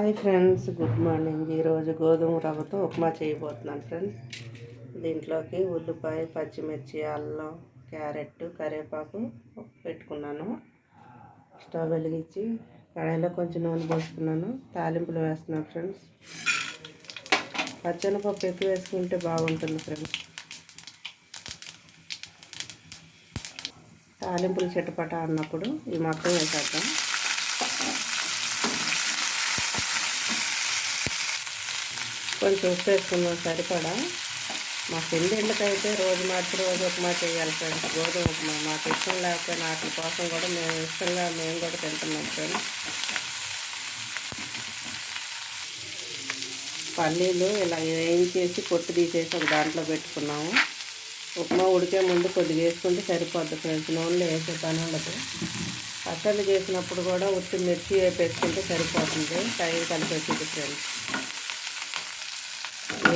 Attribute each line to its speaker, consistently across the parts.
Speaker 1: Hi friends good morning. ఈరోజు గోధుమ రవ్వతో ఉప్మా చేయబోతున్నాను ఫ్రెండ్స్. దీంట్లోకి ఉల్లిపాయ పచ్చిమిర్చి అల్లం క్యారెట్ కరివేపాకు పెట్టుకున్నాను. స్టవ్ వెలిగించి కడాయిలో కొంచెం నూనె పోసుకున్నాను. తాలింపులు వేస్తున్నాను ఫ్రెండ్స్. పచ్చనిపప్పు ఎక్కువ వేసుకుంటే బాగుంటుంది ఫ్రెండ్స్. తాలింపులు చిట్టపట అన్నప్పుడు ఈ మొత్తం వేసేద్దాం. కొంచెం ఉప్పు వేసుకున్నాం సరిపడా. మా పెళ్ళిళ్ళకైతే రోజు మార్చి రోజు ఉప్మా చేయాలి ఫ్రెండ్స్ గోధుమ ఉప్మా మాకు ఇష్టం లేకపోయినా వాటి కోసం కూడా మేము ఇష్టంగా మేము కూడా తింటున్నాం ఫ్రెండ్స్ పల్లీలు ఇలా వేయించేసి పొట్టు తీసేసి ఒక దాంట్లో పెట్టుకున్నాము. ఉప్మా ఉడికే ముందు కొద్దిగా వేసుకుంటే సరిపోద్ది ఫ్రెండ్స్ నూనెలో వేసే పని ఉండదు. పచ్చళ్ళు చేసినప్పుడు కూడా ఉత్తి మిర్చి వేపేసుకుంటే సరిపోతుంది. టైం కలిసి వచ్చింది ఫ్రెండ్స్.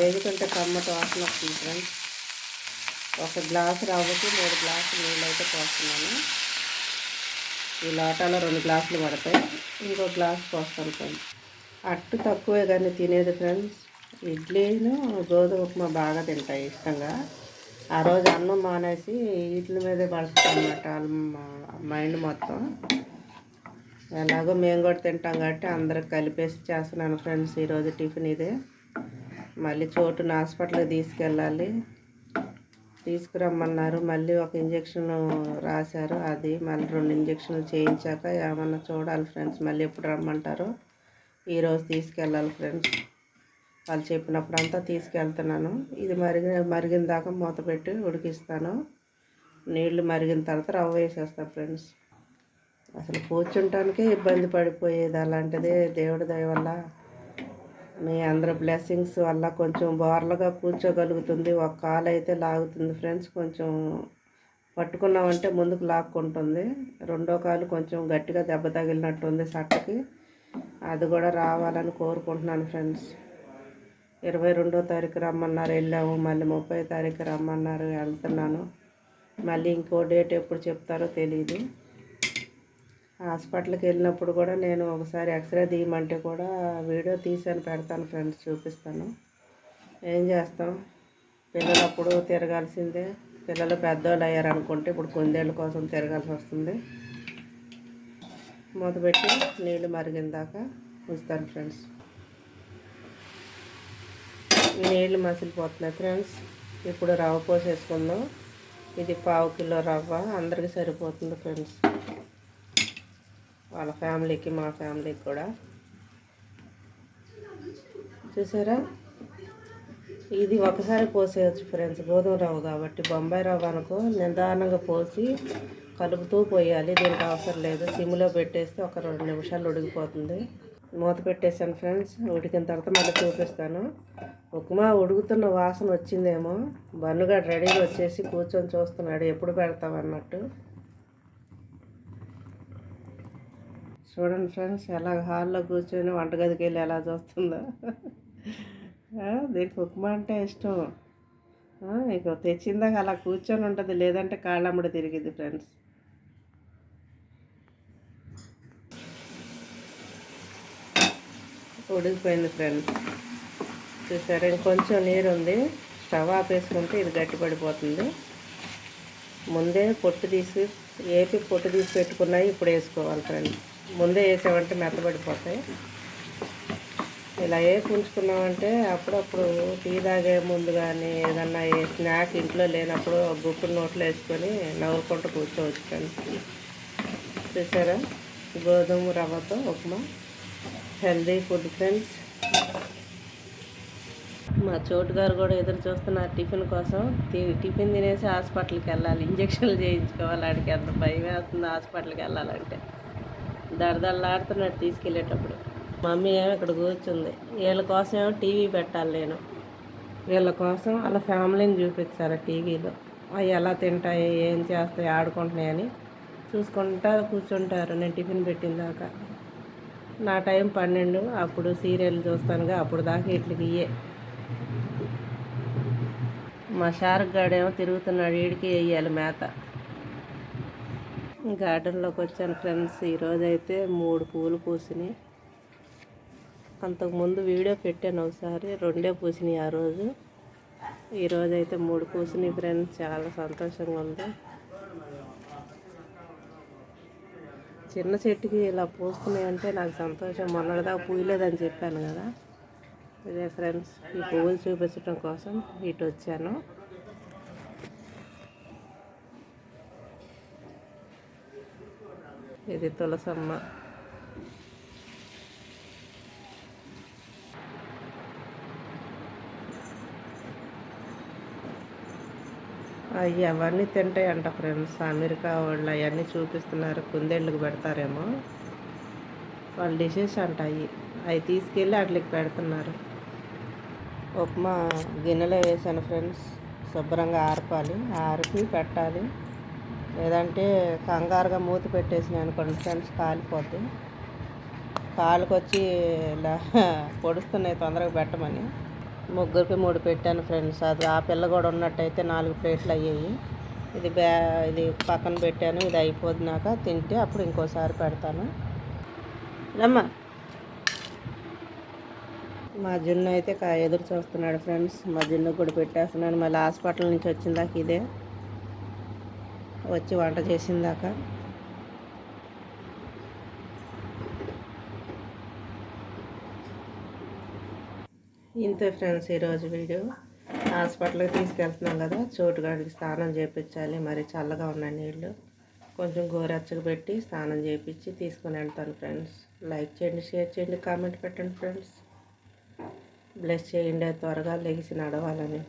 Speaker 1: వేగుతుంటే కమ్మట వాసన వస్తుంది ఫ్రెండ్స్ ఒక గ్లాసు రవ్వకి మూడు గ్లాసులు నీళ్ళు అయితే పోస్తున్నాను. ఈ లోటాలో రెండు గ్లాసులు పడతాయి. ఇంకో గ్లాస్ పోస్తాను ఫ్రెండ్స్ అట్టు తక్కువే కానీ తినేది ఫ్రెండ్స్ ఇడ్లీను గోధుమ ఉప్మా బాగా తింటాయి ఇష్టంగా. ఆ రోజు అన్నం మానేసి వీటి మీదే పడుతుంది అన్నమాట. మైండ్ మొత్తం. ఎలాగో మేము కూడా తింటాం కాబట్టి అందరికి కలిపేసి చేస్తున్నాను ఫ్రెండ్స్ ఈరోజు టిఫిన్ ఇదే. మళ్ళీ చోటున హాస్పిటల్కి తీసుకెళ్ళాలి. తీసుకురమ్మన్నారు. మళ్ళీ ఒక ఇంజక్షన్ రాశారు. అది మళ్ళీ రెండు ఇంజక్షన్లు చేయించాక ఏమన్నా చూడాలి ఫ్రెండ్స్. మళ్ళీ ఎప్పుడు రమ్మంటారు ఈరోజు తీసుకెళ్ళాలి ఫ్రెండ్స్. వాళ్ళు చెప్పినప్పుడు అంతా తీసుకెళ్తున్నాను. ఇది మరిగి మరిగిన దాకా మూత పెట్టి ఉడికిస్తాను. నీళ్ళు మరిగిన తర్వాత రవ్వ వేసేస్తాను ఫ్రెండ్స్. అసలు కూర్చుంటానికే ఇబ్బంది పడిపోయేది అలాంటిదే దేవుడి దయ వల్ల. మీ అందరి బ్లెస్సింగ్స్ వల్ల కొంచెం బోర్లుగా కూర్చోగలుగుతుంది. ఒక కాలు అయితే లాగుతుంది ఫ్రెండ్స్ కొంచెం పట్టుకున్నామంటే ముందుకు లాక్కుంటుంది. రెండో కాలు కొంచెం గట్టిగా దెబ్బ తగిలినట్టుంది సట్టకి. అది కూడా రావాలని కోరుకుంటున్నాను ఫ్రెండ్స్ ఇరవై రెండో తారీఖు రమ్మన్నారు. వెళ్ళాము. మళ్ళీ ముప్పై తారీఖు రమ్మన్నారు. వెళ్తున్నాను. మళ్ళీ ఇంకో డేట్ ఎప్పుడు చెప్తారో తెలియదు హాస్పిటల్కి వెళ్ళినప్పుడు కూడా నేను ఒకసారి ఎక్స్రే తీయమంటే కూడా వీడియో తీసాను పెడతాను ఫ్రెండ్స్ చూపిస్తాను. ఏం చేస్తాం? పిల్లలప్పుడు తిరగాల్సిందే. పిల్లలు పెద్దోళ్ళు అయ్యారనుకుంటే ఇప్పుడు కొందేళ్ళ కోసం తిరగాల్సి వస్తుంది. మొదపెట్టి నీళ్ళు మరిగిన దాకా ఉంచుతాను ఫ్రెండ్స్. నీళ్ళు మసిలిపోతున్నాయి ఫ్రెండ్స్. ఇప్పుడు రవ్వ పోసేసుకుందాం. ఇది పావు కిలో రవ్వ. అందరికీ సరిపోతుంది ఫ్రెండ్స్. వాళ్ళ ఫ్యామిలీకి మా ఫ్యామిలీకి కూడా. చూసారా? ఇది ఒకసారి పోసేయచ్చు ఫ్రెండ్స్ గోధుమ రవ్వ కాబట్టి. బొంబాయి రవ్వ అనుకో నిదానంగా పోసి కలుపుతూ పోయాలి. దీనికి అవసరం లేదు. సిమ్లో పెట్టేస్తే ఒక రెండు నిమిషాలు ఉడికిపోతుంది. మూత పెట్టేసాను ఫ్రెండ్స్. ఉడికిన తర్వాత మళ్ళీ చూపిస్తాను. ఉప్మా ఉడుకుతున్న వాసన వచ్చిందేమో. బన్నుగా రెడీగా వచ్చేసి కూర్చొని చూస్తున్నాడు ఎప్పుడు పెడతామన్నట్టు చూడండి ఫ్రెండ్స్ ఎలా హాల్లో కూర్చొని వంటగదికి వెళ్ళి ఎలా చూస్తుందో. దీనికి ఉప్మా అంటే ఇష్టం. ఇక తెచ్చిందాక అలా కూర్చొని ఉంటుంది లేదంటే కాళ్ళమ్మడి తిరిగిద్ది ఫ్రెండ్స్. ఉడికిపోయింది ఫ్రెండ్స్. చూసారా ఇంకొంచెం నీరు ఉంది స్టవ్ ఆపేసుకుంటే ఇది గట్టిపడిపోతుంది. ముందే పొట్టు తీసి ఏపీ పొట్టు తీసి పెట్టుకున్నాయి ఇప్పుడు వేసుకోవాలి ఫ్రెండ్స్. ముందే వేసామంటే మెత్తబడిపోతాయి. ఇలా వేసి ఉంచుకున్నామంటే అప్పుడప్పుడు టీ తాగే ముందు కానీ ఏదన్నా ఏ స్నాక్ ఇంట్లో లేనప్పుడు గుప్పుడు నోట్లో వేసుకొని నవ్వుకుంటూ కూర్చోవచ్చు ఫ్రెండ్స్. చూసారా? గోధుమ రవ్వతో ఉప్మా. Healthy food friends. మా చోటు గారు కూడా ఎదురు చూస్తున్నారు టిఫిన్ కోసం. టిఫిన్ తినేసి హాస్పిటల్కి వెళ్ళాలి. ఇంజక్షన్లు చేయించుకోవాలి. ఆడికి ఎంత భయం వేస్తుంది హాస్పిటల్కి వెళ్ళాలంటే. దరదల్లాడుతున్నాడు తీసుకెళ్ళేటప్పుడు. మమ్మీ ఏమో ఇక్కడ కూర్చుంది. వీళ్ళ కోసం ఏమో టీవీ పెట్టాలి నేను. వీళ్ళ కోసం వాళ్ళ ఫ్యామిలీని చూపించారు టీవీలో. అవి ఎలా తింటాయి ఏం చేస్తాయి ఆడుకుంటున్నాయని చూసుకుంటా కూర్చుంటారు. నేను టిఫిన్ పెట్టిన దాకా. నా టైం పన్నెండు అప్పుడు సీరియల్ చూస్తానుగా అప్పుడు దాకా ఇట్లకి ఇయ్యే. మా షారుఖ్ గాడేమో తిరుగుతున్నాడు వీడికి వేయాలి మేత. గార్డెన్లోకి వచ్చాను ఫ్రెండ్స్. ఈరోజు అయితే మూడు పూలు పూసినాయి. అంతకుముందు వీడియో పెట్టాను ఒకసారి రెండే పూసినాయి ఆ రోజు. ఈరోజు అయితే మూడు పూసినాయి ఫ్రెండ్స్. చాలా సంతోషంగా ఉంది చిన్న చెట్టుకి ఇలా పూసుకున్నాయంటే నాకు సంతోషం. మొన్నటిదాకా పూయలేదని చెప్పాను కదా. ఇదే ఫ్రెండ్స్ ఈ పువ్వులు చూపించడం కోసం ఇటు వచ్చాను ఇది తులసమ్మ. అవి అవన్నీ తింటాయంట ఫ్రెండ్స్. అమెరికా వాళ్ళు అవన్నీ చూపిస్తున్నారు. కుందేళ్ళకి పెడతారేమో. వాళ్ళ డిషెస్ అంట అవి అవి తీసుకెళ్ళి వాటికి పెడుతున్నారు. ఉప్మా గిన్నెలో వేసాను ఫ్రెండ్స్. శుభ్రంగా ఆర్పాలి. ఆర్పి పెట్టాలి. లేదంటే కంగారుగా మూత పెట్టేసిన అనుకోండి ఫ్రెండ్స్ కాలిపోద్ది కాలుకొచ్చి ఇలా పొడుస్తున్నాయి తొందరగా పెట్టమని. ముగ్గురికి మూడు పెట్టాను ఫ్రెండ్స్. అది ఆ పిల్ల కూడా ఉన్నట్టయితే నాలుగు ప్లేట్లు అయ్యాయి. ఇది బ్యా ఇది పక్కన పెట్టాను. ఇది అయిపోతున్నాక తింటే అప్పుడు ఇంకోసారి పెడతాను. రమ్మా. మా జున్ను అయితే కా ఎదురు చూస్తున్నాడు ఫ్రెండ్స్. మా జున్ను కూడా పెట్టేస్తున్నాను. మళ్ళీ హాస్పిటల్ నుంచి వచ్చిందాక ఇదే. వచ్చి వంట చేసిందాక. ఇంతే ఫ్రెండ్స్ ఈరోజు వీడియో. హాస్పిటల్కి తీసుకెళ్తున్నాం కదా చోటుగాడికి స్నానం చేయించాలి మరి చల్లగా ఉన్న నీళ్ళు కొంచెం గోరెచ్చగా పెట్టి స్నానం చేయించి తీసుకొని వెళ్తాను ఫ్రెండ్స్. లైక్ చేయండి షేర్ చేయండి కామెంట్ పెట్టండి ఫ్రెండ్స్. బ్లెస్ చేయండి త్వరగా లెగిసి నడవాలని.